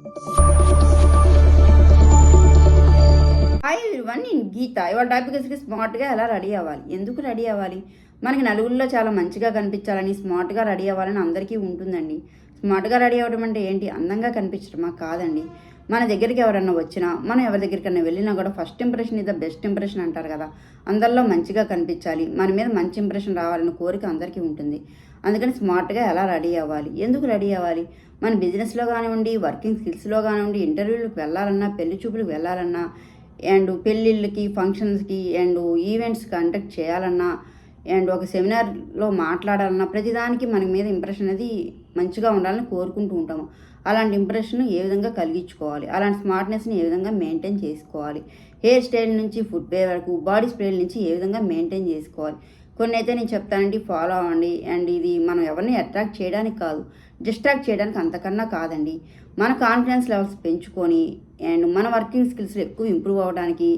Hi one నేను గీత ఇవాళ topic వచ్చి స్మార్ట్గా ఎలా రెడీ అవ్వాలి? ఎందుకు రెడీ అవ్వాలి? మనకి నలుగురిలో చాలా మంచిగా కనిపించాలని స్మార్ట్గా రెడీ అవ్వాలని అందరికీ ఉంటుందండి. స్మార్ట్గా రెడీ అవ్వడం అంటే ఏంటి? అందంగా కనిపించడమా కాదండి. మన దగ్గరికి ఎవరన్నా వచ్చినా మనం ఎవరి దగ్గరికైనా వెళ్ళినా కూడా first impression is best impression అంటారు కదా. అందరిలో మంచిగా కనిపించాలి. మన మీద మంచి ఇంప్రెషన్ రావాలని కోరిక అందరికీ ఉంటుంది. అందుకని స్మార్ట్గా ఎలా రెడీ అవ్వాలి? ఎందుకు రెడీ అవ్వాలి? మన బిజినెస్లో కానివ్వండి వర్కింగ్ స్కిల్స్లో కానివ్వండి ఇంటర్వ్యూలకు వెళ్ళాలన్నా పెళ్ళి చూపులకు వెళ్ళాలన్నా అండ్ పెళ్ళిళ్ళకి ఫంక్షన్స్కి అండ్ ఈవెంట్స్ కండక్ట్ చేయాలన్నా అండ్ ఒక సెమినార్లో మాట్లాడాలన్నా ప్రతిదానికి మన మీద ఇంప్రెషన్ అనేది మంచిగా ఉండాలని కోరుకుంటూ ఉంటాము. అలాంటి ఇంప్రెషన్ ఏ విధంగా కలిగించుకోవాలి? అలాంటి స్మార్ట్నెస్ని ఏ విధంగా మెయింటైన్ చేసుకోవాలి? హెయిర్ స్టైల్ నుంచి ఫుట్వేర్ వరకు బాడీ స్ప్రేల నుంచి ఏ విధంగా మెయింటైన్ చేసుకోవాలి? కొన్ని అయితే నేను చెప్తానండి ఫాలో అవ్వండి. అండ్ ఇది మనం ఎవరిని అట్రాక్ట్ చేయడానికి కాదు డిస్ట్రాక్ట్ చేయడానికి అంతకన్నా కాదండి. మన కాన్ఫిడెన్స్ లెవెల్స్ పెంచుకొని అండ్ మన వర్కింగ్ స్కిల్స్ ఎక్కువ ఇంప్రూవ్ అవ్వడానికి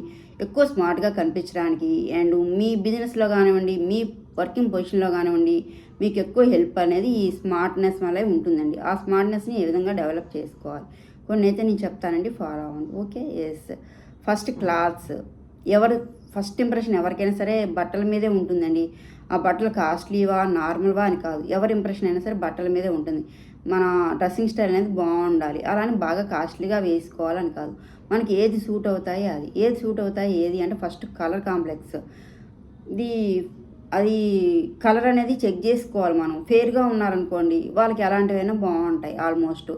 ఎక్కువ స్మార్ట్గా కనిపించడానికి అండ్ మీ బిజినెస్లో కానివ్వండి మీ వర్కింగ్ పొజిషన్లో కానివ్వండి మీకు ఎక్కువ హెల్ప్ అనేది ఈ స్మార్ట్నెస్ వల్లే ఉంటుందండి. ఆ స్మార్ట్నెస్ని ఏ విధంగా డెవలప్ చేసుకోవాలి? కొన్ని అయితే నేను చెప్తానండి ఫాలో అవ్వండి. ఓకే ఎస్ ఫస్ట్ క్లాత్స్ ఎవరు ఫస్ట్ ఇంప్రెషన్ ఎవరికైనా సరే బట్టల మీదే ఉంటుందండి. ఆ బట్టలు కాస్ట్లీవా నార్మల్వా అని కాదు. ఎవరి ఇంప్రెషన్ అయినా సరే బట్టల మీదే ఉంటుంది. మన డ్రెస్సింగ్ స్టైల్ అనేది బాగుండాలి. అలానే బాగా కాస్ట్లీగా వేసుకోవాలని కాదు. మనకి ఏది సూట్ అవుతాయి అది. ఏది సూట్ అవుతాయి ఏది అంటే ఫస్ట్ కలర్ కాంప్లెక్స్. ఇది అది కలర్ అనేది చెక్ చేసుకోవాలి మనం. ఫేర్గా ఉన్నారనుకోండి వాళ్ళకి ఎలాంటివైనా బాగుంటాయి ఆల్మోస్ట్.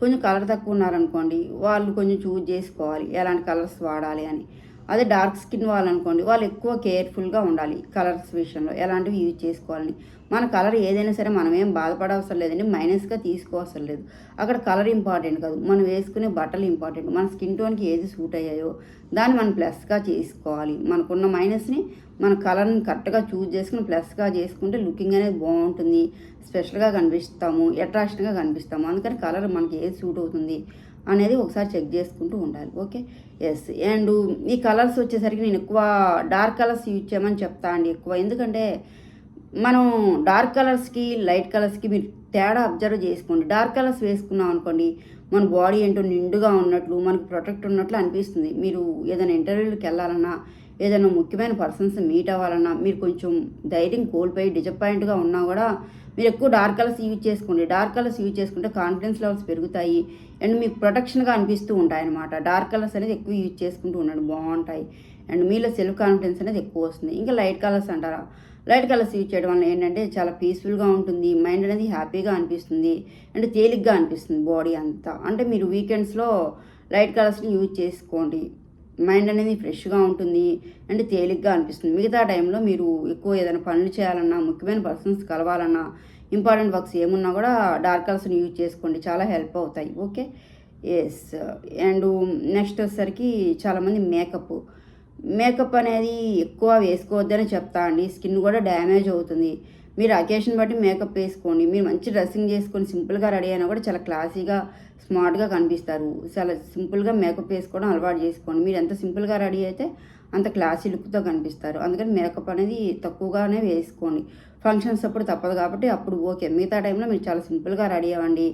కొంచెం కలర్ తక్కువ ఉన్నారనుకోండి వాళ్ళు కొంచెం చూజ్ చేసుకోవాలి. ఎలాంటి కలర్స్ వాడాలి అని. అదే డార్క్ స్కిన్ వాళ్ళనుకోండి వాళ్ళు ఎక్కువ కేర్ఫుల్గా ఉండాలి కలర్స్ విషయంలో. ఎలాంటివి యూజ్ చేసుకోవాలని. మన కలర్ ఏదైనా సరే మనం ఏం బాధపడవసరం లేదండి మైనస్గా తీసుకోవసరం లేదు. అక్కడ కలర్ ఇంపార్టెంట్ కాదు. మనం వేసుకునే బట్టలు ఇంపార్టెంట్ మన స్కిన్ టోన్కి ఏది సూట్ అయ్యాయో దాన్ని మనం ప్లస్గా చేసుకోవాలి. మనకున్న మైనస్ని మన కలర్ని కరెక్ట్గా చూజ్ చేసుకుని ప్లస్గా చేసుకుంటే లుకింగ్ అనేది బాగుంటుంది. స్పెషల్గా కనిపిస్తాము అట్రాక్షన్గా కనిపిస్తాము. అందుకని కలర్ మనకి ఏది సూట్ అవుతుంది? అనేది ఒకసారి చెక్ చేసుకుంటూ ఉండాలి. ఓకే? ఎస్ అండ్ ఈ కలర్స్ వచ్చేసరికి నేను ఎక్కువ డార్క్ కలర్స్ యూజ్ చేయమని చెప్తా అండి ఎక్కువ. ఎందుకంటే మనం డార్క్ కలర్స్కి లైట్ కలర్స్కి మీరు తేడా అబ్జర్వ్ చేసుకోండి. డార్క్ కలర్స్ వేసుకున్నాం అనుకోండి మన బాడీ ఏంటో నిండుగా ఉన్నట్లు మనకు ప్రొటెక్ట్ ఉన్నట్లు అనిపిస్తుంది. మీరు ఏదైనా ఇంటర్వ్యూలకు వెళ్ళాలన్నా ఏదైనా ముఖ్యమైన పర్సన్స్ మీట్ అవ్వాలన్నా మీరు కొంచెం ధైర్యం కోల్పోయి డిజపాయింట్గా ఉన్నా కూడా మీరు ఎక్కువ డార్క్ కలర్స్ యూజ్ చేసుకోండి. డార్క్ కలర్స్ యూజ్ చేసుకుంటే కాన్ఫిడెన్స్ లెవెల్స్ పెరుగుతాయి. అండ్ మీకు ప్రొటెక్షన్గా అనిపిస్తూ ఉంటాయి అనమాట డార్క్ కలర్స్ అనేది ఎక్కువ యూజ్ చేసుకుంటూ ఉండండి. బాగుంటాయి. అండ్ మీలో సెల్ఫ్ కాన్ఫిడెన్స్ అనేది ఎక్కువ వస్తుంది. ఇంకా లైట్ కలర్స్ అంటారా? లైట్ కలర్స్ యూజ్ చేయడం వల్ల ఏంటంటే చాలా పీస్ఫుల్గా ఉంటుంది. మైండ్ అనేది హ్యాపీగా అనిపిస్తుంది. అండ్ తేలిగ్గా అనిపిస్తుంది బాడీ అంతా. అంటే మీరు వీకెండ్స్లో లైట్ కలర్స్ని యూజ్ చేసుకోండి. మైండ్ అనేది ఫ్రెష్గా ఉంటుంది అండ్ తేలిగ్గా అనిపిస్తుంది. మిగతా టైంలో మీరు ఎక్కువ ఏదైనా పనులు చేయాలన్నా ముఖ్యమైన పర్సన్స్ కలవాలన్నా ఇంపార్టెంట్ వర్క్స్ ఏమున్నా కూడా డార్క్ కలర్స్ని యూజ్ చేసుకోండి. చాలా హెల్ప్ అవుతాయి. ఓకే? ఎస్ అండ్ నెక్స్ట్ వచ్చేసరికి చాలామంది మేకప్. మేకప్ అనేది ఎక్కువ వేసుకోవద్దని చెప్తా అండి. స్కిన్ కూడా డ్యామేజ్ అవుతుంది. మీరు అకేషన్ బట్టి మేకప్ వేసుకోండి. మీరు మంచి డ్రెస్సింగ్ చేసుకొని సింపుల్గా రెడీ అయినా కూడా చాలా క్లాసీగా స్మార్ట్గా కనిపిస్తారు. చాలా సింపుల్గా మేకప్ వేసుకోవడం అలవాటు చేసుకోండి. మీరు ఎంత సింపుల్గా రెడీ అయితే అంత క్లాసీ లుక్తో కనిపిస్తారు. అందుకని మేకప్ అనేది తక్కువగానే వేసుకోండి. ఫంక్షన్స్ అప్పుడు తప్పదు కాబట్టి అప్పుడు ఓకే. మిగతా టైంలో మీరు చాలా సింపుల్గా రెడీ అవ్వండి.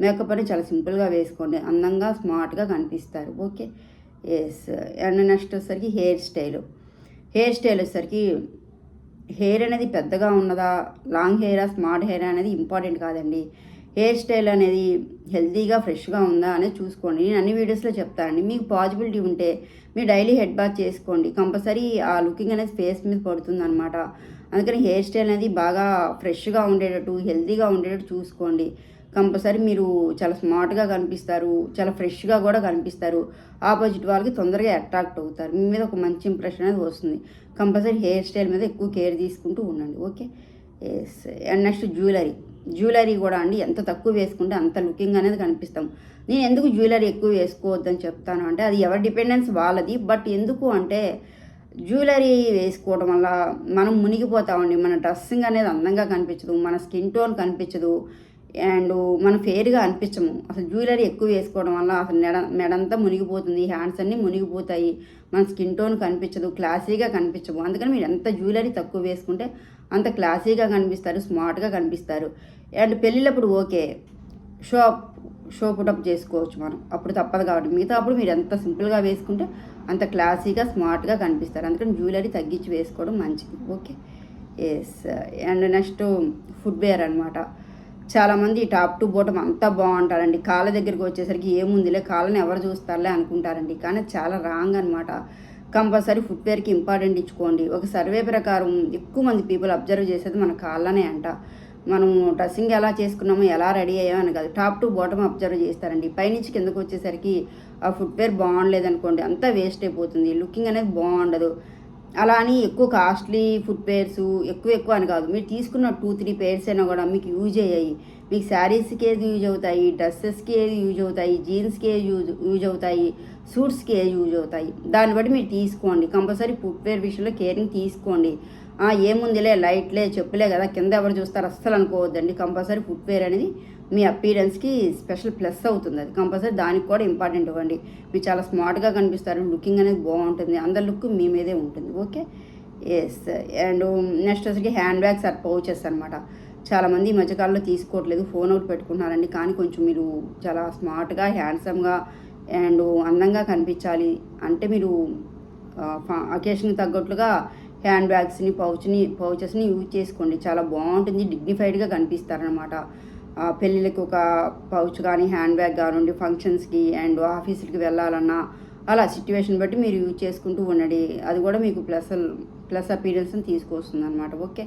మేకప్ అనేది చాలా సింపుల్గా వేసుకోండి. అందంగా స్మార్ట్గా కనిపిస్తారు. ఓకే? ఎస్ అండ్ నెక్స్ట్ వచ్చేసరికి హెయిర్ స్టైల్. హెయిర్ స్టైల్ వచ్చేసరికి హెయిర్ అనేది పెద్దగా ఉన్నదా? లాంగ్ హెయిరా స్మార్ట్ హెయిర్ అనేది ఇంపార్టెంట్ కాదండి. హెయిర్ స్టైల్ అనేది హెల్తీగా ఫ్రెష్గా ఉందా అనేది చూసుకోండి. నేను అన్ని వీడియోస్లో చెప్తానండి మీకు పాసిబిలిటీ ఉంటే మీరు డైలీ హెడ్ బాత్ చేసుకోండి. కంపల్సరీ ఆ లుకింగ్ అనేది ఫేస్ మీద పడుతుంది అనమాట అందుకని హెయిర్ స్టైల్ అనేది బాగా ఫ్రెష్గా ఉండేటట్టు హెల్తీగా ఉండేటట్టు చూసుకోండి. కంపల్సరీ మీరు చాలా స్మార్ట్గా కనిపిస్తారు చాలా ఫ్రెష్గా కూడా కనిపిస్తారు. ఆపోజిట్ వాళ్ళకి తొందరగా అట్రాక్ట్ అవుతారు. మీ మీద ఒక మంచి ఇంప్రెషన్ అనేది వస్తుంది. కంపల్సరీ హెయిర్ స్టైల్ మీద ఎక్కువ కేర్ తీసుకుంటూ ఉండండి. Okay? Yes and next jewellery. Jewellery కూడా అండి ఎంత తక్కువ వేసుకుంటే అంత లుకింగ్ అనేది కనిపిస్తాం. నేను ఎందుకు జ్యువెలరీ ఎక్కువ వేసుకోవద్దని చెప్తాను అంటే అది ఎవరి డిపెండెన్స్ వాళ్ళది. బట్ ఎందుకు అంటే జ్యువెలరీ వేసుకోవడం వల్ల మనం మునిగిపోతామండి. మన డ్రెస్సింగ్ అనేది అందంగా కనిపించదు. మన స్కిన్ టోన్ కనిపించదు. అండ్ మనం ఫేర్గా అనిపించము. అసలు జ్యువెలరీ ఎక్కువ వేసుకోవడం వల్ల అసలు మెడ మెడంతా మునిగిపోతుంది. హ్యాండ్స్ అన్నీ మునిగిపోతాయి. మన స్కిన్ టోన్ కనిపించదు. క్లాసీగా కనిపించము అందుకని మీరు ఎంత జ్యువెలరీ తక్కువ వేసుకుంటే అంత క్లాసీగా కనిపిస్తారు స్మార్ట్గా కనిపిస్తారు. And పెళ్ళిళ్ళప్పుడు okay. Show show put up చేసుకోవచ్చు మనం. అప్పుడు తప్పదు కాబట్టి. మిగతా అప్పుడు మీరు ఎంత సింపుల్గా వేసుకుంటే అంత క్లాసీగా స్మార్ట్గా కనిపిస్తారు. అందుకని జ్యువెలరీ తగ్గించి వేసుకోవడం మంచిది. Okay? Yes and next footwear అనమాట చాలామంది టాప్ టు బోటం అంతా బాగుంటారండి. కాళ్ళ దగ్గరికి వచ్చేసరికి ఏముందిలే కాళ్ళని ఎవరు చూస్తారులే అనుకుంటారండి. కానీ చాలా రాంగ్ అనమాట కంపల్సరీ ఫుట్వేర్కి ఇంపార్టెంట్ ఇచ్చుకోండి. ఒక సర్వే ప్రకారం ఎక్కువ మంది పీపుల్ అబ్జర్వ్ చేసేది మన కాళ్ళనే అంట. మనం డ్రెస్సింగ్ ఎలా చేసుకున్నామో ఎలా రెడీ అయ్యామని కాదు. టాప్ టు బాటమ్ అబ్జర్వ్ చేస్తారండి. పైనుంచి కిందకు వచ్చేసరికి ఆ ఫుట్వేర్ బాగుండలేదనుకోండి అంతా వేస్ట్ అయిపోతుంది. లుకింగ్ అనేది బాగుండదు. అలా అని ఎక్కువ కాస్ట్లీ ఫుట్వేర్స్ ఎక్కువ ఎక్కువ అని కాదు. మీరు తీసుకున్న టూ త్రీ పేర్స్ అయినా కూడా మీకు యూజ్ అయ్యాయి. మీకు శారీస్కి ఏది యూజ్ అవుతాయి డ్రెస్సెస్కి ఏది యూజ్ అవుతాయి జీన్స్కి ఏది యూజ్ యూజ్ అవుతాయి సూట్స్కి ఏది యూజ్ అవుతాయి. దాన్ని బట్టి మీరు తీసుకోండి. కంపల్సరీ ఫుట్వేర్ విషయంలో కేరింగ్ తీసుకోండి. ఏముందిలే లైట్లే చెప్పులే కదా కింద ఎవరు చూస్తారు? అస్సలు అనుకోవద్దండి. కంపల్సరీ ఫుట్వేర్ అనేది మీ అపీరెన్స్కి స్పెషల్ ప్లస్ అవుతుంది. అది కంపల్సరీ దానికి కూడా ఇంపార్టెంట్ ఇవ్వండి. మీరు చాలా స్మార్ట్గా కనిపిస్తారు. లుకింగ్ అనేది బాగుంటుంది. అందరి లుక్ మీ మీదే ఉంటుంది. ఓకే ఎస్ అండ్ నెక్స్ట్ వచ్చేసి హ్యాండ్ బ్యాగ్స్ ఆర్ పౌచెస్ అనమాట చాలామంది ఈ మధ్యకాలంలో తీసుకోవట్లేదు. ఫోన్ అవుట్ పెట్టుకున్నారండి కానీ కొంచెం మీరు చాలా స్మార్ట్గా హ్యాండ్సమ్గా అండ్ అందంగా కనిపించాలి. అంటే మీరు అకేషన్కి తగ్గట్లుగా హ్యాండ్ బ్యాగ్స్ని పౌచ్ని పౌచెస్ని యూజ్ చేసుకోండి. చాలా బాగుంటుంది. డిగ్నిఫైడ్గా కనిపిస్తారనమాట పెళ్ళిళ్ళకి ఒక పౌచ్ కానీ హ్యాండ్ బ్యాగ్ కానివ్వండి ఫంక్షన్స్కి అండ్ ఆఫీసులకి వెళ్ళాలన్నా అలా సిచ్యువేషన్ బట్టి మీరు యూజ్ చేసుకుంటూ ఉండండి. అది కూడా మీకు ప్లస్ ప్లస్ అపీరియన్స్ని తీసుకొస్తుంది అనమాట okay?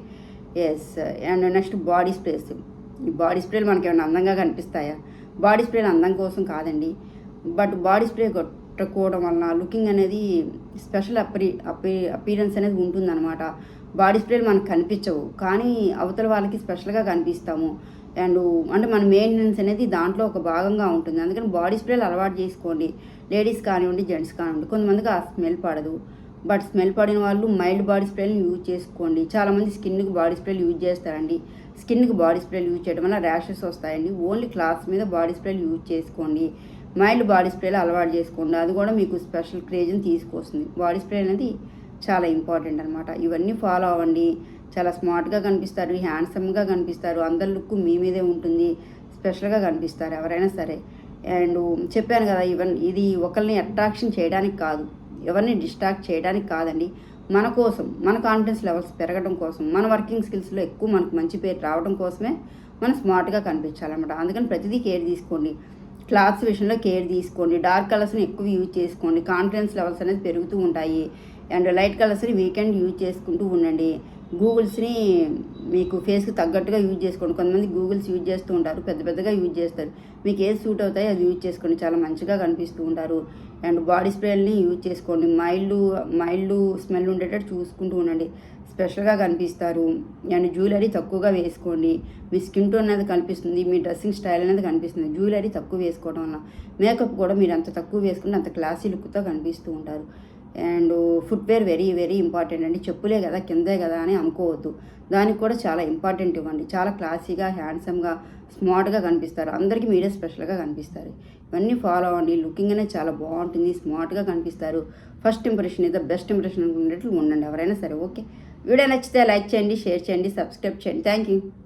Yes and next body sprays. ఈ బాడీ స్ప్రేలు మనకి ఏమైనా అందంగా కనిపిస్తాయా? బాడీ స్ప్రేలు అందం కోసం కాదండి. బట్ బాడీ స్ప్రే కొట్టకపోవడం వలన లుకింగ్ అనేది స్పెషల్ అపీ అపీ అపీరెన్స్ అనేది ఉంటుందన్నమాట. బాడీ స్ప్రేలు మనకు కనిపించవు. కానీ అవతల వాళ్ళకి స్పెషల్గా కనిపిస్తాము. అండ్ అంటే మన మెయింటెనెన్స్ అనేది దాంట్లో ఒక భాగంగా ఉంటుంది. అందుకని బాడీ స్ప్రేలు అలవాటు చేసుకోండి. లేడీస్ కానివ్వండి జెంట్స్ కానివ్వండి. కొంతమందికి ఆ స్మెల్ పడదు. బట్ స్మెల్ పడిన వాళ్ళు మైల్డ్ బాడీ స్ప్రేలు యూజ్ చేసుకోండి. చాలామంది స్కిన్కి బాడీ స్ప్రేలు యూజ్ చేస్తారండి. స్కిన్కి బాడీ స్ప్రేలు యూజ్ చేయడం వల్ల ర్యాషెస్ వస్తాయండి. ఓన్లీ క్లాత్స్ మీద బాడీ స్ప్రేలు యూజ్ చేసుకోండి. మైల్డ్ బాడీ స్ప్రేలు అలవాటు చేసుకోండి. అది కూడా మీకు స్పెషల్ క్రేజ్ని తీసుకొస్తుంది. బాడీ స్ప్రే అనేది చాలా ఇంపార్టెంట్ అనమాట ఇవన్నీ ఫాలో అవ్వండి. చాలా స్మార్ట్గా కనిపిస్తారు హ్యాండ్సమ్గా కనిపిస్తారు. అందరి లుక్ మీ మీదే ఉంటుంది స్పెషల్గా కనిపిస్తారు ఎవరైనా సరే. అండ్ చెప్పాను కదా ఈవెన్ ఇది ఒకరిని అట్రాక్షన్ చేయడానికి కాదు ఎవరిని డిస్ట్రాక్ట్ చేయడానికి కాదండి. మన కోసం మన కాన్ఫిడెన్స్ లెవెల్స్ పెరగడం కోసం మన వర్కింగ్ స్కిల్స్లో ఎక్కువ మనకు మంచి పేరు రావడం కోసమే మనం స్మార్ట్గా కనిపించాలన్నమాట. అందుకని ప్రతిదీ కేర్ తీసుకోండి. క్లాత్స్ విషయంలో కేర్ తీసుకోండి. డార్క్ కలర్స్ని ఎక్కువ యూజ్ చేసుకోండి. కాన్ఫిడెన్స్ లెవెల్స్ అనేది పెరుగుతూ ఉంటాయి. అండ్ లైట్ కలర్స్ని వీకెండ్ యూజ్ చేసుకుంటూ ఉండండి. గూగుల్స్ని మీకు ఫేస్కి తగ్గట్టుగా యూజ్ చేసుకోండి. కొంతమంది గూగుల్స్ యూజ్ చేస్తూ ఉంటారు. పెద్ద పెద్దగా యూజ్ చేస్తారు. మీకు ఏది సూట్ అవుతాయో అది యూజ్ చేసుకోండి. చాలా మంచిగా కనిపిస్తూ ఉంటారు. అండ్ బాడీ స్ప్రేల్ని యూజ్ చేసుకోండి. మైల్డ్ మైల్డ్ స్మెల్ ఉండేటట్టు చూసుకుంటూ ఉండండి. స్పెషల్గా కనిపిస్తారు. అండ్ జ్యువెలరీ తక్కువగా వేసుకోండి. మీ స్కిన్ టోన్ అనేది కనిపిస్తుంది. మీ డ్రెస్సింగ్ స్టైల్ అనేది కనిపిస్తుంది. జ్యువెలరీ తక్కువ వేసుకోవడం వల్ల మేకప్ కూడా మీరు అంత తక్కువ వేసుకుంటే అంత క్లాసీ లుక్తో కనిపిస్తూ ఉంటారు. And footwear very very important అండి. చెప్పులే కదా కిందే కదా అని అనుకోవద్దు. దానికి కూడా చాలా ఇంపార్టెంట్ ఇవ్వండి. చాలా క్లాసీగా హ్యాండ్సమ్గా స్మార్ట్గా కనిపిస్తారు. అందరికీ మీరే స్పెషల్గా కనిపిస్తారు. ఇవన్నీ ఫాలో అవ్వండి. లుకింగ్ అనేది చాలా బాగుంటుంది. స్మార్ట్గా కనిపిస్తారు. ఫస్ట్ ఇంప్రెషన్ ఇదే బెస్ట్ ఇంప్రెషన్ ఉండేట్లు ఉండండి. ఎవరైనా సరే ఓకే. వీడియో నచ్చితే లైక్ చేయండి షేర్ చేయండి సబ్స్క్రైబ్ చేయండి. Thank you.